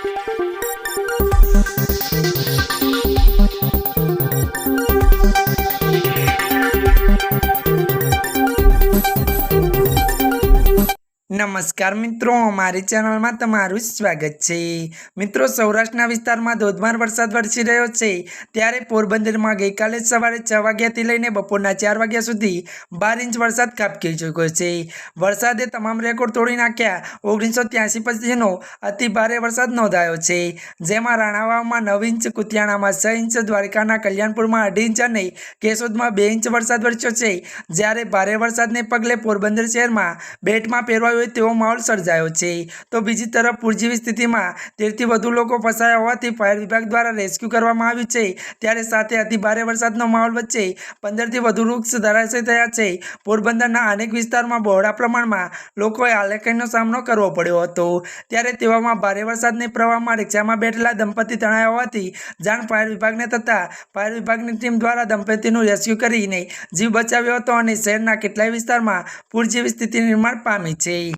Thank you. નમસ્કાર મિત્રો અમારી ચેનલમાં તમારું સ્વાગત છે. મિત્રો, સૌરાષ્ટ્રના વિસ્તારમાં ધોધમાર વરસાદ વરસી રહ્યો છે. ત્યારે પોરબંદરમાં ગઈકાલે સવારે છ વાગ્યાથી લઈને બપોરના ચાર વાગ્યા સુધી બાર ઇંચ વરસાદ ખાબકી ચૂક્યો છે. વરસાદે તમામ રેકોર્ડ તોડી નાખ્યા. ઓગણીસો ત્યાસી પછીનો અતિ ભારે વરસાદ નોંધાયો છે. જેમાં રાણાવાવમાં નવ ઇંચ, કુતિયાણામાં છ ઇંચ, દ્વારકાના કલ્યાણપુરમાં અઢી ઇંચ અને કેશોદમાં બે ઇંચ વરસાદ વરસ્યો છે. જ્યારે ભારે વરસાદને પગલે પોરબંદર શહેરમાં બેટમાં પહેરવાયો તેવો માહોલ સર્જાયો છે. તો બીજી તરફ પૂરજીવી સ્થિતિમાં તેરથી વધુ લોકો ફસાયા હોવાથી ફાયર વિભાગ દ્વારા રેસ્ક્યુ કરવામાં આવ્યું છે. ત્યારે સાથે અતિ ભારે વરસાદનો માહોલ વચ્ચે પંદરથી વધુ વૃક્ષ ધરાશય થયા છે. પોરબંદરના અનેક વિસ્તારમાં બહોળા પ્રમાણમાં લોકોએ આલેખનનો સામનો કરવો પડ્યો હતો. ત્યારે તેવામાં ભારે વરસાદની પ્રવાહમાં રિક્ષામાં બેઠેલા દંપતી તણાયા હોવાથી જાણ ફાયર વિભાગને થતાં ફાયર વિભાગની ટીમ દ્વારા દંપતીનું રેસ્ક્યુ કરીને જીવ બચાવ્યો હતો અને શહેરના કેટલાય વિસ્તારમાં પૂર જેવી સ્થિતિ નિર્માણ પામી છે.